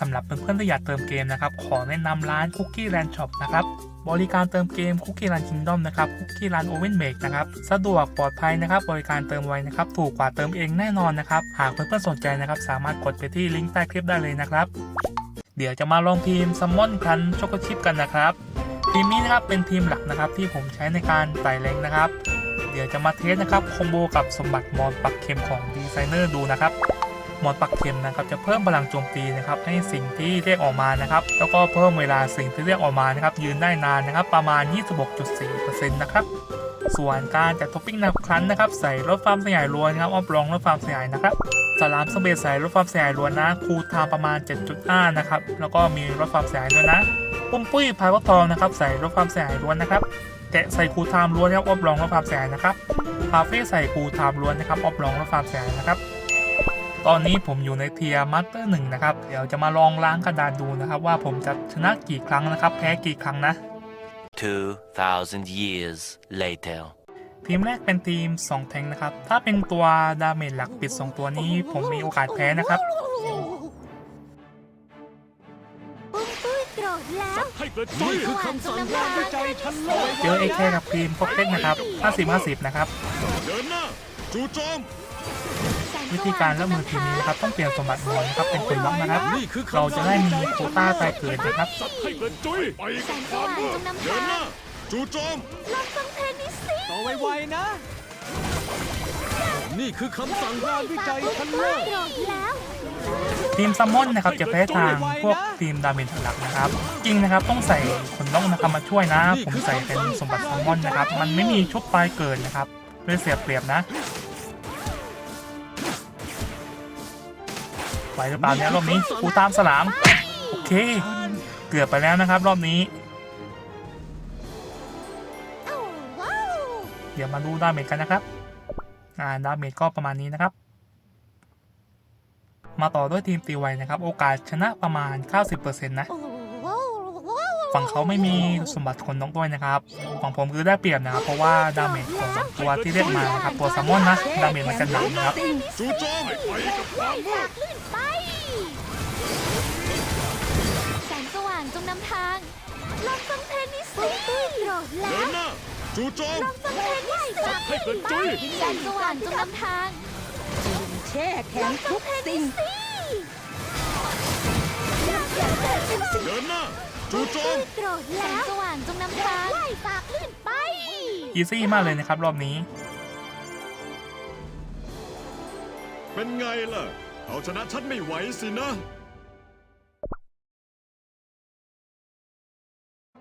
สำหรับเพื่อนๆที่อยากเติมเกมนะครับ ขอแนะนำร้าน Cookie Land Shop นะครับ บริการเติมเกม Cookie Land Kingdom นะครับ Cookie Land Oven Make นะครับ สะดวกปลอดภัยนะครับ บริการเติมไวนะครับ ถูกกว่าเติมเองแน่นอนนะครับ หากเพื่อนๆสนใจนะครับ สามารถกดไปที่ลิงก์ใต้คลิปได้เลยนะครับ เดี๋ยวจะมาลองทีม Summon พันช็อกโกชิปกันนะครับ ทีมนี้นะครับเป็นทีมหลักนะครับที่ผมใช้ในการไต่แรงนะครับ เดี๋ยวจะมาเทสนะครับคอมโบกับสมบัติมอนปักเข็มของดีไซเนอร์ดูนะครับ มอนปักเข็มนะครับจะเพิ่มพลังโจมตีนะครับให้สิ่งที่เรียกออกมานะครับแล้วก็เพิ่มเวลาสิ่งที่เรียกออกมานะครับยืนได้นานนะครับประมาณ 26.4%นะครับส่วนการจัดท็อปปิ้งนับครั้นนะครับใส่ลดความสยายล้วนนะครับออฟรองลดความสยายนะครับสลามสเปซใส่ลดความสยายล้วนนะคูลไทม์ประมาณ 7.5 นะครับแล้วก็มีลดความสยายด้วยนะปุ้มปุ้ยพายวัตทองนะครับใส่ลดความสยายล้วนนะครับแกะใส่คูลไทม์ล้วนนะครับออฟรองลดความสยายนะครับคาเฟ่ใส่คูลไทม์ล้วนนะครับออฟรองลดความสยายนะครับ ตอนนี้ผมอยู่ในเทียร์มาสเตอร์หนึ่งนะครับ เดี๋ยวจะมาลองล้างกระดานดูนะครับ ว่าผมจะชนะกี่ครั้งนะครับ แพ้กี่ครั้งนะ 2,000 years later. ทีมแรกเป็นทีม 2 แทงนะครับ ถ้าเป็นตัวดาเมจหลักปิด 2 ตัวนี้ ผมมีโอกาสแพ้นะครับปุ้มปุ้ยโกรธแล้วให้กระจุยคือคำสั่งงานวิจัยชั้นเลิศเจอเอแคกับทีมพกเทคนะครับ 50-50 นะครับ เดินหน้าจู่โจม วิธีการรับมือทีมนี้นะครับต้องเปลี่ยนสมบัติมอนนะครับเป็นคนล็อกนะครับนี่คือเราคำจะสั่งได้มีวิจัยโควต้าตายเกิดนะครับสัตว์ให้กระจุยไปกับความมืดเดินหน้าจู่โจมลองฟังเพลงนี้สิต่อไวๆนะ นี่คือคำสั่งงานวิจัยชั้นปุ้เลิยศโกรธแล้วทีมซัมมอนนะครับจะแพ้ทางพวกทีมดาเมจหลักนะครับ จริงนะครับต้องใส่คนล็อกนะครับมาช่วยนะ ผมใส่เป็นสมบัติซัมมอนนะครับ มันไม่มีชุบปลายเกิดนะครับเลยเสียเปรียบนะ ไหวหรือเปล่าเนี่ยรอบนี้กูตามสลามโอเค เกือบไปแล้วนะครับ รอบนี้เอ้าว้าวเดี๋ยวมาดูดาเมจกันนะครับ อ่าดาเมจก็ประมาณนี้นะครับ มาต่อด้วยทีมตีไวนะครับ โอกาสชนะประมาณ 90%นะโอ้ว้าวว้าว ฝั่งเขาไม่มีสมบัติคนนกด้วยนะครับฝั่งผมคือได้เปรียบนะครับ เพราะว่าดาเมจของตัวที่เรียกมานะครับตัวแซลมอนนะดาเมจมันจะหนักนะครับจู่โจมไปกับความมืดลื่นไปแสงสว่างจงนำทางลองฟังเพลงนี้สิโกรธแล้เดิวนหน้าจู่โจมลองฟังเพลงนี้สิให้กระจุยแสงสว่างจงนำทางแช่แข็งทุกสิ่งเดินหน้า จู่โจมโกรธแล้วสว่างจงนำทางไล่ฝากลื่นไป อีซี่มากเลยนะครับรอบนี้ เป็นไงล่ะ เอาชนะฉันไม่ไหวสินะ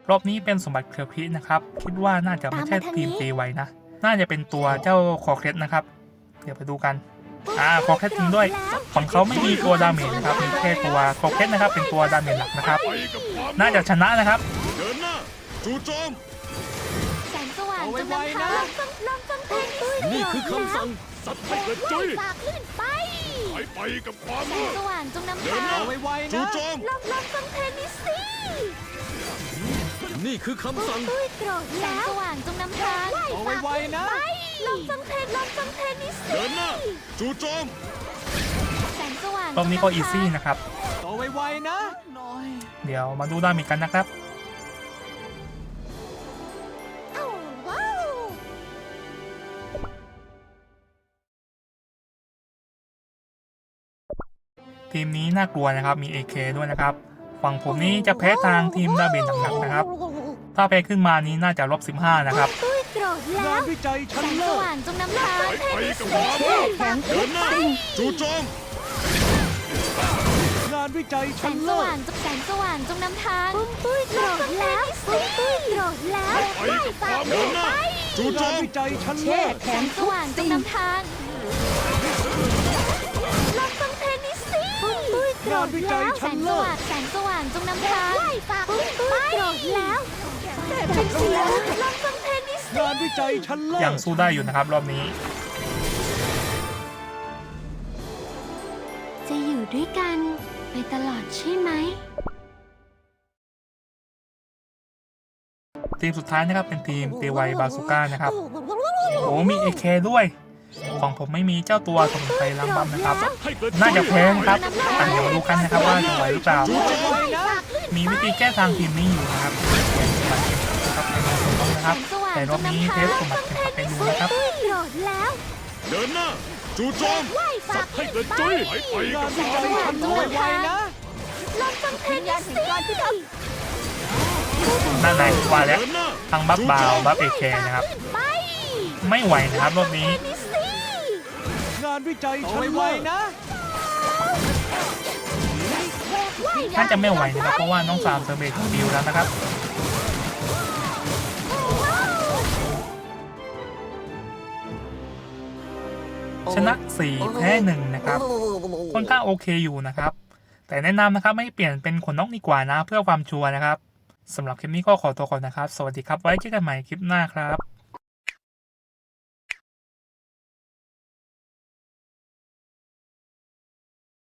รอบนี้เป็นสมบัติเคลียวคลินะครับ คิดว่าน่าจะไม่ใช่ทีมตีไวนะ น่าจะเป็นตัวเจ้าคอเคสนะครับ เดี๋ยวไปดูกัน อ่าคอเคสจริงด้วยฝั่งเขาไม่มีตัวดาเมจนะครับมีแค่ตัวคอเคสนะครับเป็นตัวดาเมจหลักนะครับไปกับความมืดน่าจะชนะนะครับเดินหน้าจู่โจมแสงสว่างจงนำเอาไว้ทางนะลองฟังเพลงนี้สินี่คือคำสั่งสัตว์ให้กระจุยฝากลื่นไปไปไปกับความแสมืงดสว่างจงนำเดิทานหน้างไวๆจู่นะโจมลองลองฟังเพลงนี้สินี่คือคำสั่งปุ้ยโกรธแล้วแสงสว่างจงนำทางต่อไวๆนะ ลองฟังเพลงลองฟังเพลงนี้สิเดินหน้าจู่โจมแสงสว่างรอบนี้ก็อีซี่นะครับต่อไวๆนะเดี๋ยวมาดูดาเมจกันนะครับเอ้าว้าวทีมนี้น่ากลัวนะครับ มี AK ด้วยนะครับ ฝั่งผมนี้จะแพ้ทางทีมดาเมจหนักๆนะครับ ถ้าแพ้ขึ้นมานี้น่าจะลบ15 นะครับปุ้ย โกรธแล้งานววิจัยแสชั้นงสเลิศว่างจงนำทางไปไปกับความมืดแข็งเดินหน้าจู่โจมงานวิจัยแสชั้นงสเลิศว่างจงแสงสว่างจงนำทางปุ้มปุ้ยโกรธแล้วปุ้มปุ้ยโกรธแล้วไปกับความมืดเดินหน้าจู่โจงานมวิจัยชั้นแช่เลิศแข็แสงงสทุกว่างจงสิ่งนำทางลองฟังเพลงนี้สิปุ้มปุ้ยโกรธแล้วแสงสว่างแสงสว่างจงนำทางปุ้มปุ้ยโกรธแล้วเป็นเสียงลองฟังเพล งนี้สิงานวิจัยชั้นเลิศยังสู้ได้อยู่นะครับรอบนี้ จะอยู่ด้วยกันไปตลอดใช่ไหม ทีมสุดท้ายนะครับเป็นทีมเตไวบาซูก้านะครับ โอ้มี AK ด้วย ของผมไม่มีเจ้าตัวสมุนไพรล้างบัฟนะครับให้กระจุยน่าจะแพ้นะครับอะเดี๋ยวดูกันนะครับว่าจะไหวหรือเปล่าไวนะมีวิธีแก้ทางทีมนี้อยู่นะครับ ครับในการต้องนะครับ แต่รอบนี้เทสสมบัติเข็มขัดไปดูนะครับโกรธแล้วเดินหน้าจู่โจมไล่ฝาสักบให้กระจุยไปไปงากันบวิจัยฉันโตไวๆนะลองฟังเพลงนี้สิด้านในว่าแล้วเดินหน้าทั้งบัฟบาวบัฟเอเคนะครับไปไม่ไหวนะครับรอบนี้นี่สิงานวิจัยฉันไวๆนะน่าจะไม่ไหวนะครับเพราะว่าน้องสามเซอร์เบทบิวแล้วนะครับ ชนะ 4 แพ้ 1 นะครับค่อนข้างโอเคอยู่นะครับ แต่แนะนำนะครับไม่เปลี่ยนเป็นขนนกดีกว่านะ เพื่อความชัวร์นะครับสำหรับคลิปนี้ก็ขอตัวก่อนนะครับ สวัสดีครับไว้เจอกันใหม่คลิปหน้าครับ